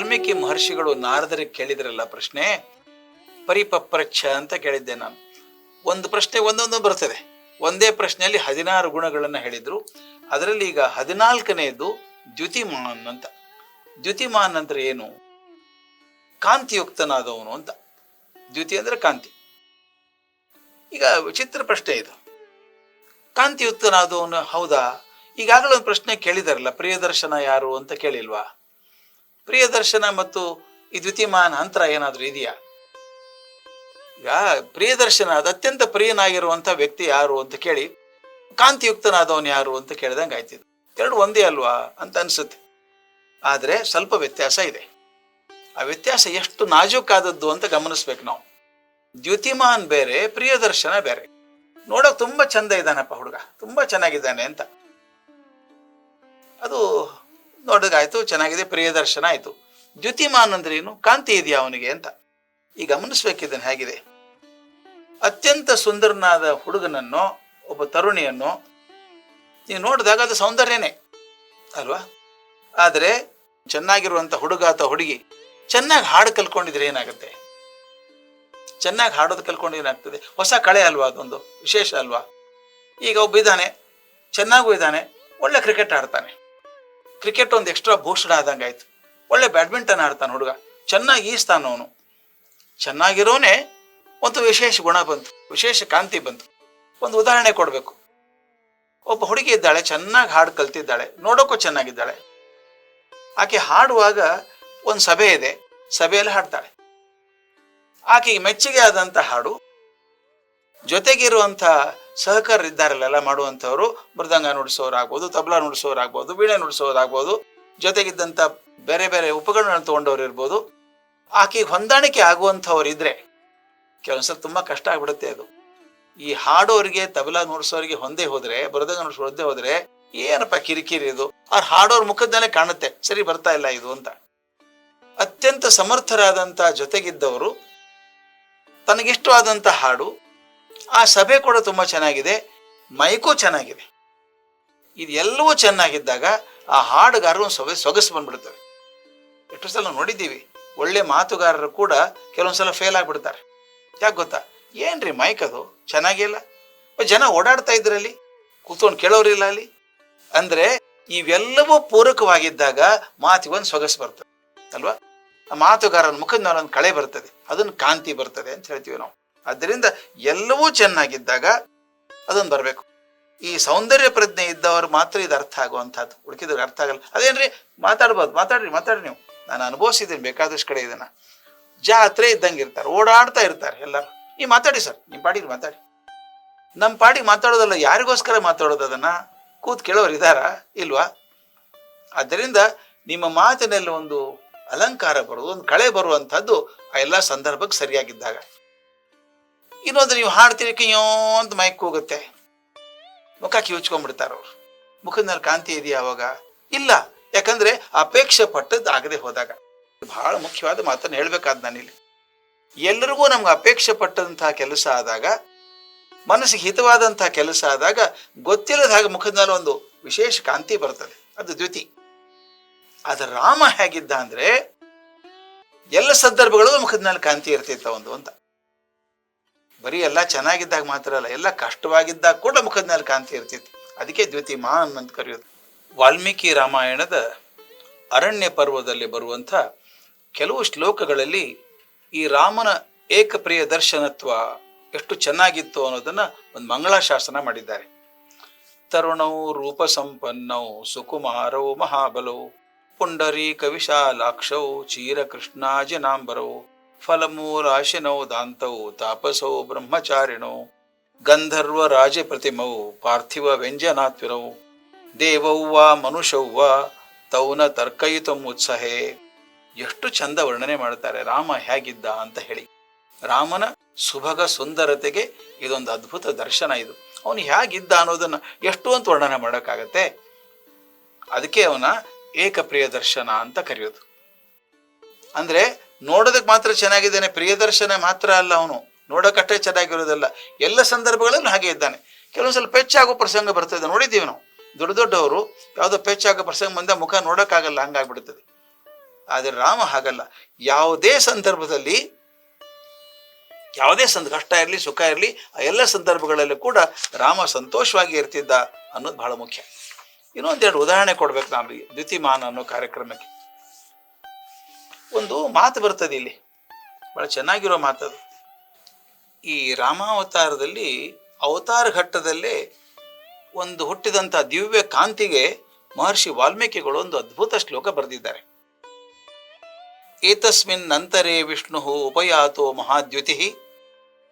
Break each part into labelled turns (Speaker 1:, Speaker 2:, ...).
Speaker 1: ವಾಲ್ಮೀಕಿ ಮಹರ್ಷಿಗಳು ನಾರದರಿಗೆ ಕೇಳಿದ್ರಲ್ಲ ಪ್ರಶ್ನೆ? ಪರಿಪಪ್ರಚ್ಛ ಅಂತ ಕೇಳಿದ್ದೆ ನಾನು. ಒಂದು ಪ್ರಶ್ನೆ ಒಂದೊಂದು ಬರ್ತದೆ. ಒಂದೇ ಪ್ರಶ್ನೆಯಲ್ಲಿ ಹದಿನಾರು ಗುಣಗಳನ್ನು ಹೇಳಿದ್ರು. ಅದರಲ್ಲಿ ಈಗ ಹದಿನಾಲ್ಕನೆಯದು ದ್ಯುತಿಮಾನ್ ಅಂತ. ದ್ಯುತಿಮಾನ್ ಅಂದ್ರೆ ಏನು? ಕಾಂತಿಯುಕ್ತನಾದವನು ಅಂತ. ದ್ಯುತಿ ಅಂದ್ರೆ ಕಾಂತಿ. ಈಗ ವಿಚಿತ್ರ ಪ್ರಶ್ನೆ ಇದು. ಕಾಂತಿಯುಕ್ತನಾದವನು ಹೌದಾ? ಈಗಾಗಲೇ ಒಂದು ಪ್ರಶ್ನೆ ಕೇಳಿದಾರಲ್ಲ, ಪ್ರಿಯದರ್ಶನ ಯಾರು ಅಂತ ಕೇಳಿಲ್ವಾ? ಪ್ರಿಯದರ್ಶನ ಮತ್ತು ಈ ದ್ವಿತೀಯಮಾನ ಅಂತರ ಏನಾದರೂ ಇದೆಯಾ? ಈಗ ಪ್ರಿಯದರ್ಶನ ಅದು ಅತ್ಯಂತ ಪ್ರಿಯನಾಗಿರುವಂಥ ವ್ಯಕ್ತಿ ಯಾರು ಅಂತ ಕೇಳಿ, ಕಾಂತಿಯುಕ್ತನಾದವನು ಯಾರು ಅಂತ ಕೇಳಿದಂಗೆ ಆಯ್ತಿದ್ದು ಎರಡು ಒಂದೇ ಅಲ್ವಾ ಅಂತ ಅನ್ಸುತ್ತೆ. ಆದರೆ ಸ್ವಲ್ಪ ವ್ಯತ್ಯಾಸ ಇದೆ. ಆ ವ್ಯತ್ಯಾಸ ಎಷ್ಟು ನಾಜೂಕಾದದ್ದು ಅಂತ ಗಮನಿಸ್ಬೇಕು ನಾವು. ದ್ಯುತಿಮಾನ್ ಬೇರೆ, ಪ್ರಿಯದರ್ಶನ ಬೇರೆ. ನೋಡೋಕೆ ತುಂಬಾ ಚಂದ ಇದ್ದಾನಪ್ಪ ಹುಡುಗ. ತುಂಬಾ ಚೆನ್ನಾಗಿದ್ದಾನೆ ಅಂತ. ಅದು ನೋಡೋದಾಯ್ತು ಚೆನ್ನಾಗಿದೆ, ಪ್ರಿಯದರ್ಶನ ಆಯಿತು. ದ್ಯುತಿಮಾನ್ ಅಂದ್ರೆ ಏನು ಕಾಂತಿ ಇದೆಯಾ ಅವನಿಗೆ ಅಂತ. ಈ ಗಮನಿಸ್ಬೇಕಿದ್ದಾನೆ ಹೇಗಿದೆ. ಅತ್ಯಂತ ಸುಂದರನಾದ ಹುಡುಗನನ್ನು, ಒಬ್ಬ ತರುಣಿಯನ್ನು ನೀವು ನೋಡಿದಾಗ ಅದು ಸೌಂದರ್ಯನೇ, ಅಲ್ವಾ? ಆದರೆ ಚೆನ್ನಾಗಿರುವಂಥ ಹುಡುಗ ಅಥವಾ ಹುಡುಗಿ ಚೆನ್ನಾಗಿ ಹಾಡು ಕಲ್ಕೊಂಡಿದ್ರೆ ಏನಾಗುತ್ತೆ? ಚೆನ್ನಾಗಿ ಹಾಡೋದು ಕಲ್ಕೊಂಡು ಏನಾಗ್ತದೆ? ಹೊಸ ಕಳೆ ಅಲ್ವಾ ಅದೊಂದು? ವಿಶೇಷ ಅಲ್ವಾ? ಈಗ ಒಬ್ಬ ಇದ್ದಾನೆ, ಚೆನ್ನಾಗೂ ಇದ್ದಾನೆ, ಒಳ್ಳೆ ಕ್ರಿಕೆಟ್ ಆಡ್ತಾನೆ. ಕ್ರಿಕೆಟ್ ಒಂದು ಎಕ್ಸ್ಟ್ರಾ ಬೂಸ್ಟ್ ಆದಂಗೆ ಆಯ್ತು. ಒಳ್ಳೆ ಬ್ಯಾಡ್ಮಿಂಟನ್ ಆಡ್ತಾನೆ ಹುಡುಗ. ಚೆನ್ನಾಗಿ ಈಸ್ತಾನ ಅವನು. ಚೆನ್ನಾಗಿರೋನೇ ಒಂದು ವಿಶೇಷ ಗುಣ ಬಂತು. ವಿಶೇಷ ಕಾಂತಿ ಬಂತು. ಒಂದು ಉದಾಹರಣೆ ಕೊಡಬೇಕು. ಒಬ್ಬ ಹುಡುಗಿ ಇದ್ದಾಳೆ, ಚೆನ್ನಾಗಿ ಹಾಡು ಕಲ್ತಿದ್ದಾಳೆ, ನೋಡೋಕ್ಕೂ ಚೆನ್ನಾಗಿದ್ದಾಳೆ. ಆಕೆ ಹಾಡುವಾಗ ಒಂದು ಸಭೆ ಇದೆ. ಸಭೆಯಲ್ಲಿ ಹಾಡ್ತಾಳೆ. ಆಕೆಗೆ ಮೆಚ್ಚುಗೆ ಆದಂಥ ಹಾಡು ಜೊತೆಗಿರುವಂಥ ಸಹಕಾರರಿದ್ದಾರಲ್ಲ, ಎಲ್ಲ ಮಾಡುವಂಥವ್ರು, ಮೃದಂಗ ನುಡಿಸೋರಾಗ್ಬೋದು, ತಬಲಾ ನುಡಿಸೋರಾಗ್ಬೋದು, ವೀಣೆ ನುಡಿಸೋರಾಗ್ಬೋದು ಜೊತೆಗಿದ್ದಂಥ ಬೇರೆ ಬೇರೆ ಉಪಕರಣಗಳನ್ನು ತಗೊಂಡವ್ರು ಇರ್ಬೋದು. ಆಕೆಗೆ ಹೊಂದಾಣಿಕೆ ಆಗುವಂಥವ್ರು ಇದ್ರೆ ಕೆಲವೊಂದ್ಸಲ ತುಂಬಾ ಕಷ್ಟ ಆಗ್ಬಿಡುತ್ತೆ ಅದು. ಈ ಹಾಡೋರಿಗೆ, ತಬಲಾ ನುಡಿಸೋರಿಗೆ ಹೊಂದೇ ಹೋದ್ರೆ, ಮೃದಂಗ ನುಡಿಸೋ ಹೊಂದೇ ಹೋದ್ರೆ ಏನಪ್ಪ ಕಿರಿಕಿರಿ ಇದು? ಅವ್ರು ಹಾಡೋರ್ ಮುಖದಲ್ಲೇ ಕಾಣುತ್ತೆ, ಸರಿ ಬರ್ತಾ ಇಲ್ಲ ಇದು ಅಂತ. ಅತ್ಯಂತ ಸಮರ್ಥರಾದಂಥ ಜೊತೆಗಿದ್ದವರು, ತನಗಿಷ್ಟವಾದಂಥ ಹಾಡು ಆ ಸಭೆ ಕೂಡ ತುಂಬಾ ಚೆನ್ನಾಗಿದೆ. ಮೈಕೂ ಚೆನ್ನಾಗಿದೆ. ಇದೆಲ್ಲವೂ ಚೆನ್ನಾಗಿದ್ದಾಗ ಆ ಹಾಡುಗಾರರು ಸಭೆ ಸೊಗಸು ಬಂದ್ಬಿಡ್ತವೆ. ಎಷ್ಟು ಸಲ ನೋಡಿದ್ದೀವಿ, ಒಳ್ಳೆ ಮಾತುಗಾರರು ಕೂಡ ಕೆಲವೊಂದ್ಸಲ ಫೇಲ್ ಆಗ್ಬಿಡ್ತಾರೆ. ಯಾಕೆ ಗೊತ್ತಾ? ಏನ್ರಿ ಮೈಕ್ ಅದು? ಚೆನ್ನಾಗಿಲ್ಲ ಜನ ಓಡಾಡ್ತಾ ಇದ್ರಲ್ಲಿ, ಕೂತ್ಕೊಂಡು ಕೇಳೋರಿಲ್ಲ ಅಲ್ಲಿ. ಅಂದ್ರೆ ಇವೆಲ್ಲವೂ ಪೂರಕವಾಗಿದ್ದಾಗ ಮಾತಿಗೊಂದು ಸೊಗಸು ಬರ್ತದೆ. ಅಲ್ವಾ? ಮಾತುಗಾರನ ಮುಖದ ಒಂದು ಕಳೆ ಬರ್ತದೆ. ಅದನ್ನು ಕಾಂತಿ ಬರ್ತದೆ ಅಂತ ಹೇಳ್ತೀವಿ ನಾವು. ಆದ್ದರಿಂದ ಎಲ್ಲವೂ ಚೆನ್ನಾಗಿದ್ದಾಗ ಅದೊಂದು ಬರಬೇಕು. ಈ ಸೌಂದರ್ಯ ಪ್ರಜ್ಞೆ ಇದ್ದವರು ಮಾತ್ರ ಇದು ಅರ್ಥ ಆಗುವಂಥದ್ದು. ಹುಡುಕಿದವ್ರಿಗೆ ಅರ್ಥ ಆಗಲ್ಲ. ಅದೇನ್ರಿ? ಮಾತಾಡ್ಬೋದು. ಮಾತಾಡ್ರಿ ಮಾತಾಡ್ರಿ ನೀವು. ನಾನು ಅನುಭವಿಸಿದ್ದೀನಿ, ಬೇಕಾದಷ್ಟು ಕಡೆ ಇದನ್ನು. ಜಾತ್ರೆ ಇದ್ದಂಗೆ ಇರ್ತಾರೆ, ಓಡಾಡ್ತಾ ಇರ್ತಾರೆ ಎಲ್ಲರೂ. ನೀವು ಮಾತಾಡಿ ಸರ್, ನಿಮ್ಮ ಪಾಡಿಗೆ ಮಾತಾಡಿ. ನಮ್ಮ ಪಾಡಿಗೆ ಮಾತಾಡೋದಲ್ಲ, ಯಾರಿಗೋಸ್ಕರ ಮಾತಾಡೋದು ಅದನ್ನು? ಕೂತ್ ಕೇಳೋರು ಇದ್ದಾರಾ? ಇಲ್ವಾ? ಆದ್ದರಿಂದ ನಿಮ್ಮ ಮಾತಿನಲ್ಲಿ ಒಂದು ಅಲಂಕಾರ ಬರೋದು ಒಂದು ಕಳೆ ಬರುವಂಥದ್ದು ಆ ಎಲ್ಲ ಸಂದರ್ಭಕ್ಕೆ ಸರಿಯಾಗಿದ್ದಾಗ. ಇನ್ನೊಂದು ನೀವು ಹಾಡ್ತೀರಿ ಕಿಯೋ ಅಂತ ಮೈಕ್ ಹೋಗುತ್ತೆ ಮುಖ ಕಿವುಚ್ಕೊಂಡ್ಬಿಡ್ತಾರೆ ಅವ್ರು. ಮುಖದ ಕಾಂತಿ ಇದೆಯಾ ಅವಾಗ? ಇಲ್ಲ. ಯಾಕಂದ್ರೆ ಅಪೇಕ್ಷೆ ಪಟ್ಟದ್ದು ಆಗದೆ ಹೋದಾಗ. ಬಹಳ ಮುಖ್ಯವಾದ ಮಾತನ್ನು ಹೇಳ್ಬೇಕಾದ ನಾನಿಲ್ಲಿ. ಎಲ್ಲರಿಗೂ ನಮ್ಗೆ ಅಪೇಕ್ಷೆ ಪಟ್ಟಂತಹ ಕೆಲಸ ಆದಾಗ, ಮನಸ್ಸಿಗೆ ಹಿತವಾದಂತಹ ಕೆಲಸ ಆದಾಗ ಗೊತ್ತಿಲ್ಲದ ಹಾಗೆ ಮುಖದ ಒಂದು ವಿಶೇಷ ಕಾಂತಿ ಬರ್ತದೆ. ಅದು ದ್ಯುತಿ. ಆದ್ರೆ ರಾಮ ಹೇಗಿದ್ದ ಅಂದ್ರೆ, ಎಲ್ಲ ಸಂದರ್ಭಗಳಲ್ಲೂ ಮುಖದ ಮೇಲೆ ಕಾಂತಿ ಇರ್ತಿತ್ತ ಒಂದು ಅಂತ. ಬರೀ ಎಲ್ಲ ಚೆನ್ನಾಗಿದ್ದಾಗ ಮಾತ್ರ ಅಲ್ಲ, ಎಲ್ಲ ಕಷ್ಟವಾಗಿದ್ದಾಗ ಕೂಡ ಮುಖದ ಮೇಲೆ ಕಾಂತಿ ಇರ್ತಿತ್ತು. ಅದಕ್ಕೆ ದ್ವಿತಿ ಮಾನ್ ಅಂತ ಕರೆಯೋದು. ವಾಲ್ಮೀಕಿ ರಾಮಾಯಣದ ಅರಣ್ಯ ಪರ್ವದಲ್ಲಿ ಬರುವಂಥ ಕೆಲವು ಶ್ಲೋಕಗಳಲ್ಲಿ ಈ ರಾಮನ ಏಕಪ್ರಿಯ ದರ್ಶನತ್ವ ಎಷ್ಟು ಚೆನ್ನಾಗಿತ್ತು ಅನ್ನೋದನ್ನ ಒಂದು ಮಂಗಳಾಶಾಸನ ಮಾಡಿದ್ದಾರೆ. ತರುಣೌ ರೂಪ ಸಂಪನ್ನೌ ಸುಕುಮಾರೌ, ಮಹಾಬಲೌ ಪುಂಡರೀಕ ವಿಶಾಲಾಕ್ಷೌ ಚೀರಕೃಷ್ಣಾಜನಾಂಬರೌ ರಾಶಿನೋ ದಾಂತೌ ತಾಪಸೋ ಬ್ರಹ್ಮಚಾರಿಣೋ ಗಂಧರ್ವ ರಾಜ ಪ್ರತಿಮೌ ಪಾರ್ಥಿವ ವ್ಯಂಜನಾತ್ವಿರೌ ದೇವೌ ವಾ ತೌನ ತರ್ಕಯಿತು ಉತ್ಸಹೆ ಎಷ್ಟು ಚಂದ ವರ್ಣನೆ ಮಾಡ್ತಾರೆ ರಾಮ ಹೇಗಿದ್ದ ಅಂತ ಹೇಳಿ। ರಾಮನ ಸುಭಗ ಸುಂದರತೆಗೆ ಇದೊಂದು ಅದ್ಭುತ ದರ್ಶನ ಇದು। ಅವನು ಹೇಗಿದ್ದ ಅನ್ನೋದನ್ನ ಎಷ್ಟು ಅಂತ ವರ್ಣನೆ ಮಾಡೋಕ್ಕಾಗತ್ತೆ? ಅದಕ್ಕೆ ಅವನ ಏಕಪ್ರಿಯ ದರ್ಶನ ಅಂತ ಕರೆಯೋದು। ಅಂದ್ರೆ ನೋಡೋದಕ್ಕೆ ಮಾತ್ರ ಚೆನ್ನಾಗಿದ್ದಾನೆ, ಪ್ರಿಯದರ್ಶನ ಮಾತ್ರ ಅಲ್ಲ ಅವನು. ನೋಡೋಕಷ್ಟೇ ಚೆನ್ನಾಗಿರೋದಲ್ಲ. ಎಲ್ಲ ಸಂದರ್ಭಗಳಲ್ಲೂ ಹಾಗೆ ಇದ್ದಾನೆ. ಕೆಲವೊಂದ್ಸಲ ಪೆಚ್ಚಾಗೋ ಪ್ರಸಂಗ ಬರ್ತದೆ ನೋಡಿದ್ದೀವಿ ನಾವು. ದೊಡ್ಡ ದೊಡ್ಡವರು ಯಾವುದೋ ಪೆಚ್ಚಾಗೋ ಪ್ರಸಂಗ ಬಂದ ಮುಖ ನೋಡೋಕ್ಕಾಗಲ್ಲ, ಹಂಗಾಗ್ಬಿಡ್ತದೆ. ಆದರೆ ರಾಮ ಹಾಗಲ್ಲ. ಯಾವುದೇ ಸಂದರ್ಭದಲ್ಲಿ, ಯಾವುದೇ ಸಂದ, ಕಷ್ಟ ಇರಲಿ, ಸುಖ ಇರಲಿ, ಆ ಎಲ್ಲ ಸಂದರ್ಭಗಳಲ್ಲೂ ಕೂಡ ರಾಮ ಸಂತೋಷವಾಗಿ ಇರ್ತಿದ್ದ ಅನ್ನೋದು ಬಹಳ ಮುಖ್ಯ. ಇನ್ನೊಂದೆರಡು ಉದಾಹರಣೆ ಕೊಡ್ಬೇಕು ನಾನು ದ್ಯುತಿಮಾನ ಅನ್ನೋ ಕಾರ್ಯಕ್ರಮಕ್ಕೆ. ಒಂದು ಮಾತು ಬರ್ತದೆ ಇಲ್ಲಿ. ಬಹಳ ಚೆನ್ನಾಗಿರೋ ಮಾತದು ಈ ರಾಮಾವತಾರದಲ್ಲಿ ಅವತಾರ ಘಟ್ಟದಲ್ಲೇ ಒಂದು ಹುಟ್ಟಿದಂಥ ದಿವ್ಯ ಕಾಂತಿಗೆ ಮಹರ್ಷಿ ವಾಲ್ಮೀಕಿಗಳು ಒಂದು ಅದ್ಭುತ ಶ್ಲೋಕ ಬರೆದಿದ್ದಾರೆ. ಏತಸ್ಮಿನ್ ನಂತರೇ ವಿಷ್ಣು ಉಪಯಾತೋ ಮಹಾದ್ಯುತಿ,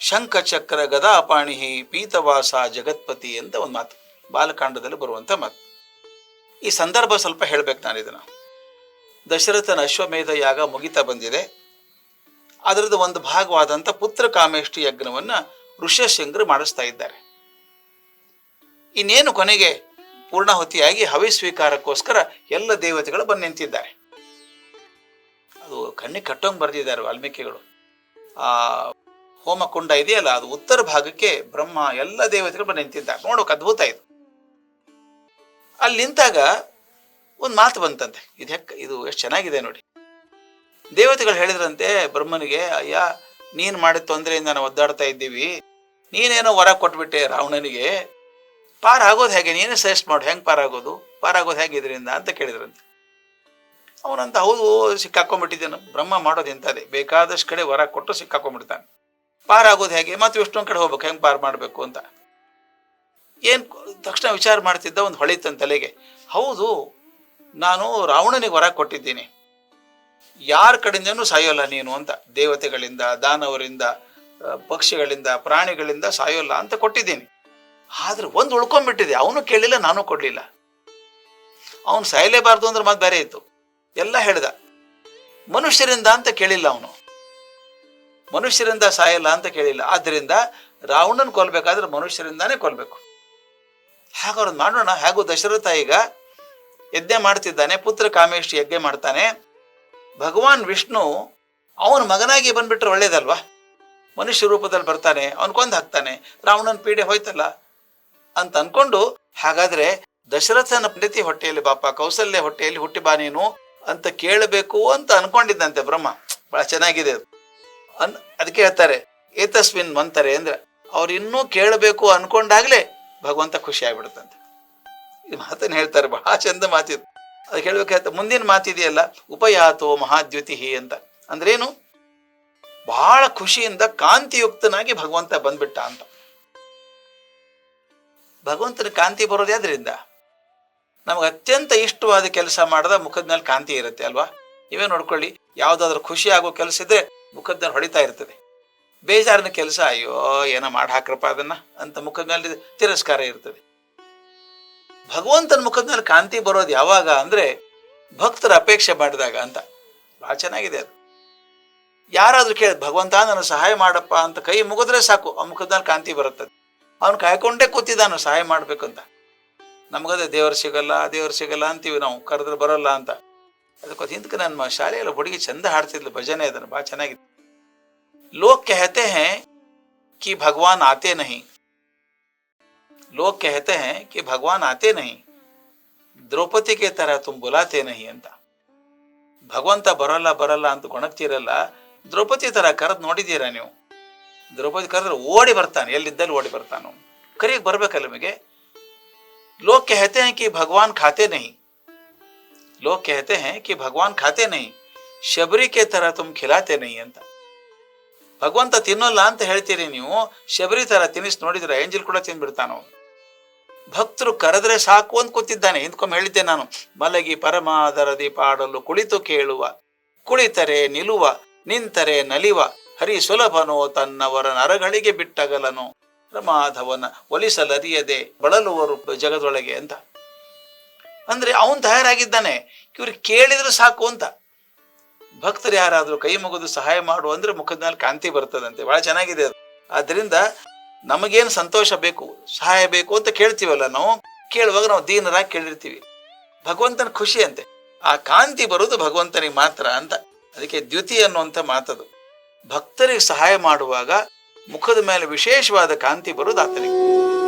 Speaker 1: ಶಂಖಚಕ್ರ ಗದಾಪಾಣಿ ಪೀತವಾಸ ಜಗತ್ಪತಿ ಅಂತ ಒಂದು ಮಾತು, ಬಾಲಕಾಂಡದಲ್ಲಿ ಬರುವಂಥ ಮಾತು. ಈ ಸಂದರ್ಭ ಸ್ವಲ್ಪ ಹೇಳ್ಬೇಕು ನಾನು ಇದನ್ನು. ದಶರಥನ ಅಶ್ವಮೇಧ ಯಾಗ ಮುಗಿತಾ ಬಂದಿದೆ. ಅದರದ್ದು ಒಂದು ಭಾಗವಾದಂಥ ಪುತ್ರ ಕಾಮೇಷ್ಟಿ ಯಜ್ಞವನ್ನು ಋಷ್ಯಶೃಂಗರು ಮಾಡಿಸ್ತಾ ಇದ್ದಾರೆ. ಇನ್ನೇನು ಕೊನೆಗೆ ಪೂರ್ಣಾಹುತಿಯಾಗಿ ಹವಿ ಸ್ವೀಕಾರಕ್ಕೋಸ್ಕರ ಎಲ್ಲ ದೇವತೆಗಳು ಬಂದು ನಿಂತಿದ್ದಾರೆ. ಅದು ಕಣ್ಣಿಗೆ ಕಟ್ಟೋಂಗ್ ಬರೆದಿದ್ದಾರೆ ವಾಲ್ಮೀಕಿಗಳು. ಆ ಹೋಮಕುಂಡ ಇದೆಯಲ್ಲ, ಅದು ಉತ್ತರ ಭಾಗಕ್ಕೆ ಬ್ರಹ್ಮ ಎಲ್ಲ ದೇವತೆಗಳು ಬಂದು ನಿಂತಿದ್ದಾರೆ. ನೋಡೋಕೆ ಅದ್ಭುತ ಇದು. ಅಲ್ಲಿ ನಿಂತಾಗ ಒಂದು ಮಾತು ಬಂತಂತೆ. ಇದು ಹೆಕ್, ಇದು ಎಷ್ಟು ಚೆನ್ನಾಗಿದೆ ನೋಡಿ. ದೇವತೆಗಳು ಹೇಳಿದ್ರಂತೆ ಬ್ರಹ್ಮನಿಗೆ, ಅಯ್ಯ, ನೀನು ಮಾಡಿದ ತೊಂದರೆಯಿಂದ ನಾವು ಒದ್ದಾಡ್ತಾ ಇದ್ದೀವಿ. ನೀನೇನೋ ವರ ಕೊಟ್ಬಿಟ್ಟೆ ರಾವಣನಿಗೆ. ಪಾರಾಗೋದು ಹೇಗೆ? ನೀನೇ ಸಜೆಸ್ಟ್ ಮಾಡು. ಹೆಂಗೆ ಪಾರಾಗೋದು? ಪಾರಾಗೋದು ಹೇಗೆ ಇದರಿಂದ? ಅಂತ ಕೇಳಿದ್ರಂತೆ. ಅವನಂತ, ಹೌದು, ಸಿಕ್ಕಾಕೊಂಡ್ಬಿಟ್ಟಿದ್ದೇನು. ಬ್ರಹ್ಮ ಮಾಡೋದು ಇಂಥದ್ದೇ ಬೇಕಾದಷ್ಟು ಕಡೆ ವರ ಕೊಟ್ಟು ಸಿಕ್ಕಾಕೊಂಡ್ಬಿಡ್ತಾನೆ. ಪಾರಾಗೋದು ಹೇಗೆ? ಮತ್ತು ಎಷ್ಟೊಂದು ಕಡೆ ಹೋಗ್ಬೇಕು? ಹೆಂಗೆ ಪಾರು ಮಾಡಬೇಕು? ಅಂತ. ಏನು, ತಕ್ಷಣ ವಿಚಾರ ಮಾಡ್ತಿದ್ದ ಒಂದು ಹೊಳಿತನ ತಲೆಗೆ. ಹೌದು ನಾನು ರಾವಣನಿಗೆ ವರ ಕೊಟ್ಟಿದ್ದೀನಿ. ಯಾರ ಕಡೆಯಿಂದನೂ ಸಾಯೋಲ್ಲ ನೀನು ಅಂತ. ದೇವತೆಗಳಿಂದ, ದಾನವರಿಂದ ಪಕ್ಷಿಗಳಿಂದ, ಪ್ರಾಣಿಗಳಿಂದ ಸಾಯೋಲ್ಲ ಅಂತ ಕೊಟ್ಟಿದ್ದೀನಿ. ಆದ್ರೆ ಒಂದು ಉಳ್ಕೊಂಡ್ಬಿಟ್ಟಿದೆ ಅವನು ಕೇಳಿಲ್ಲ, ನಾನು ಕೊಡ್ಲಿಲ್ಲ. ಅವನು ಸಾಯಲೇಬಾರ್ದು ಅಂದ್ರೆ ಮತ್ತೆ ಬೇರೆ ಇತ್ತು. ಎಲ್ಲ ಹೇಳ್ದ. ಮನುಷ್ಯರಿಂದ ಅಂತ ಕೇಳಿಲ್ಲ ಅವನು. ಮನುಷ್ಯರಿಂದ ಸಾಯಲ್ಲ ಅಂತ ಕೇಳಿಲ್ಲ. ಆದ್ದರಿಂದ ರಾವಣನ್ ಕೊಲ್ಬೇಕಾದ್ರೆ ಮನುಷ್ಯರಿಂದಾನೇ ಕೊಲ್ಬೇಕು. ಹಾಗಾದ್ರೆ ಮಾಡೋಣ? ಹಾಗೂ ದಶರಥ ಈಗ ಯಜ್ಞ ಮಾಡ್ತಿದ್ದಾನೆ, ಪುತ್ರ ಕಾಮೇಶ್ ಯಜ್ಞ ಮಾಡ್ತಾನೆ. ಭಗವಾನ್ ವಿಷ್ಣು ಅವನ ಮಗನಾಗಿ ಬಂದ್ಬಿಟ್ರೆ ಒಳ್ಳೇದಲ್ವಾ? ಮನುಷ್ಯ ರೂಪದಲ್ಲಿ ಬರ್ತಾನೆ, ಅವನ್ ಕೊಂದು ಹಾಕ್ತಾನೆ, ರಾವಣನ ಪೀಡೆ ಹೋಯ್ತಲ್ಲ? ಅಂತ ಅನ್ಕೊಂಡು ಹಾಗಾದ್ರೆ ದಶರಥನ ಪ್ರೀತಿ ಹೊಟ್ಟೆಯಲ್ಲಿ ಬಾಪ ಕೌಸಲ್ಯ ಹೊಟ್ಟೆಯಲ್ಲಿ ಹುಟ್ಟಿ ಬಾ ನೀನು ಅಂತ ಕೇಳಬೇಕು ಅಂತ ಅನ್ಕೊಂಡಿದ್ದಂತೆ ಬ್ರಹ್ಮ. ಬಹಳ ಚೆನ್ನಾಗಿದೆ ಅದು. ಅನ್ ಅದಕ್ಕೆ ಹೇಳ್ತಾರೆ, ಏತಸ್ವಿನ್ ಮಂತಾರೆ ಅಂದ್ರೆ ಅವ್ರು ಇನ್ನೂ ಕೇಳಬೇಕು ಅನ್ಕೊಂಡಾಗ್ಲೇ ಭಗವಂತ ಖುಷಿ ಆಗ್ಬಿಡುತ್ತಂತೆ. ಈ ಮಾತನ್ನು ಹೇಳ್ತಾರೆ, ಬಹಳ ಚಂದ ಮಾತಿದ್ರು ಅದಕ್ಕೆ ಹೇಳ್ಬೇಕಾಯ್ತು ಮುಂದಿನ ಮಾತಿದೆಯಲ್ಲ ಉಪಯಾತೋ ಮಹಾದ್ಯುತಿ ಅಂತ. ಅಂದ್ರೇನು? ಬಹಳ ಖುಷಿಯಿಂದ ಕಾಂತಿಯುಕ್ತನಾಗಿ ಭಗವಂತ ಬಂದ್ಬಿಟ್ಟ ಅಂತ. ಭಗವಂತನ ಕಾಂತಿ ಬರೋದು ಅದರಿಂದ ನಮಗೆ ಅತ್ಯಂತ ಇಷ್ಟವಾದ ಕೆಲಸ ಮಾಡದ ಮುಖದ ಮೇಲೆ ಕಾಂತಿ ಇರುತ್ತೆ ಅಲ್ವಾ? ನೀವೇ ನೋಡ್ಕೊಳ್ಳಿ, ಯಾವ್ದಾದ್ರು ಖುಷಿ ಆಗೋ ಕೆಲಸ ಇದ್ರೆ ಮುಖದ ಮೇಲೆ ಹೊಡಿತಾ ಇರ್ತದೆ. ಬೇಜಾರಿನ ಕೆಲಸ, ಅಯ್ಯೋ, ಏನೋ ಮಾಡಿ ಹಾಕ್ರಪ್ಪ ಅದನ್ನ ಅಂತ ಮುಖದ ಮೇಲೆ ತಿರಸ್ಕಾರ ಇರ್ತದೆ. ಭಗವಂತನ ಮುಖದ ಮೇಲೆ ಕಾಂತಿ ಬರೋದು ಯಾವಾಗ ಅಂದ್ರೆ ಭಕ್ತರ ಅಪೇಕ್ಷೆ ಮಾಡಿದಾಗ ಅಂತ. ಬಹಳ ಚೆನ್ನಾಗಿದೆ ಅದು. ಯಾರಾದ್ರೂ ಕೇಳಿ ಭಗವಂತ ನನ್ನ ಸಹಾಯ ಮಾಡಪ್ಪ ಅಂತ ಕೈ ಮುಗಿದ್ರೆ ಸಾಕು, ಆ ಮುಖದಲ್ಲಿ ಕಾಂತಿ ಬರುತ್ತೆ. ಅವ್ನು ಕಾಯ್ಕೊಂಡೇ ಕೂತಿದ್ದಾನು ಸಹಾಯ ಮಾಡ್ಬೇಕಂತ ನಮಗದೇ ದೇವರು ಸಿಗಲ್ಲ ದೇವರು ಸಿಗಲ್ಲ ಅಂತೀವಿ ನಾವು, ಕರೆದ್ರೆ ಬರೋಲ್ಲ ಅಂತ. ಅದಕ್ಕೆ ಹಿಂದಕ್ಕೆ ನನ್ನ ಶಾಲೆಯಲ್ಲಿ ಹುಡುಗಿ ಚಂದ ಹಾಡ್ತಿದ್ಲು, ಭಜನೆ ಅದನ್ನು ಭಾಳ ಚೆನ್ನಾಗಿತ್ತು ಲೋಕ್ ಕಹತೆ ಹೇ ಕಿ ಭಗವಾನ್ ಆತೇ ನಹಿ लोग कहते हैं कि भगवान आते नहीं ದ್ರೌಪದಿ ಕೆ ತರ ತುಮ್ ಬುಲಾತೆ ನಹಿ ಅಂತ ಭಗವಂತ ಬರಲ್ಲ ಬರಲ್ಲ ಅಂತ ಗೊಣಗ್ತಿರಲ್ಲ ದ್ರೌಪದಿ ತರ ಕರೆದ್ ನೋಡಿದ್ದೀರಾ ನೀವು ದ್ರೌಪದಿ ಕರೆದ್ರೆ ಓಡಿ ಬರ್ತಾನೆ ಎಲ್ಲಿದ್ದಲ್ಲಿ ಓಡಿ ಬರ್ತಾನು ಕರಿಯಕ್ ಬರ್ಬೇಕಲ್ಲ ನಿಮಗೆ ಲೋಗ್ कहते हैं कि भगवान खाते नहीं लोग कहते हैं कि भगवान खाते नहीं ಶಬರಿ ಕೆ ತರ ತುಮ್ ಖಿಲಾತೆ ನಹಿ ಅಂತ ಭಗವಂತ ತಿನ್ನೋಲ್ಲ ಅಂತ ಹೇಳ್ತೀರಿ ನೀವು ಶಬರಿ ತರ ತಿನ್ನಿಸ್ ನೋಡಿದ್ರೆ ಏಂಜಲ್ ಕೂಡ ತಿನ್ಬಿಡ್ತಾನ ಅವನು ಭಕ್ತರು ಕರೆದ್ರೆ ಸಾಕು ಅಂತ ಕೂತಿದ್ದಾನೆ. ಹಿಂದ್ಕೊಮ್ಮೆ ಹೇಳಿದ್ದೆ ನಾನು, ಮಲಗಿ ಪರಮಾದರದಿ ಪಾಡಲು ಕುಳಿತು ಕೇಳುವ, ಕುಳಿತರೆ ನಿಲುವ, ನಿಂತರೆ ನಲಿವ, ಹರಿ ಸುಲಭನೋ ತನ್ನವರ ನರಗಳಿಗೆ ಬಿಟ್ಟಗಲನು. ರಮಾಧವನ ಒಲಿಸಲರಿಯದೆ ಬಳಲುವರು ಜಗದೊಳಗೆ ಅಂತ. ಅಂದ್ರೆ ಅವನು ತಯಾರಾಗಿದ್ದಾನೆ, ಇವ್ರು ಕೇಳಿದ್ರೆ ಸಾಕು ಅಂತ. ಭಕ್ತರು ಯಾರಾದ್ರೂ ಕೈ ಮುಗಿದು ಸಹಾಯ ಮಾಡು ಅಂದ್ರೆ ಮುಖದ ಮೇಲೆ ಕಾಂತಿ ಬರ್ತದಂತೆ. ಬಹಳ ಚೆನ್ನಾಗಿದೆ ಅದು. ಆದ್ರಿಂದ ನಮಗೇನು ಸಂತೋಷ ಬೇಕು, ಸಹಾಯ ಬೇಕು ಅಂತ ಕೇಳ್ತೀವಲ್ಲ ನಾವು? ಕೇಳುವಾಗ ನಾವು ದೀನರಾಗಿ ಕೇಳಿರ್ತೀವಿ. ಭಗವಂತನ ಖುಷಿ ಅಂತೆ. ಆ ಕಾಂತಿ ಬರೋದು ಭಗವಂತನಿಗೆ ಮಾತ್ರ ಅಂತ. ಅದಕ್ಕೆ ದ್ಯುತಿ ಅನ್ನುವಂಥ ಮಾತದು. ಭಕ್ತರಿಗೆ ಸಹಾಯ ಮಾಡುವಾಗ ಮುಖದ ಮೇಲೆ ವಿಶೇಷವಾದ ಕಾಂತಿ ಬರುವುದು ಆತನಿಗೆ.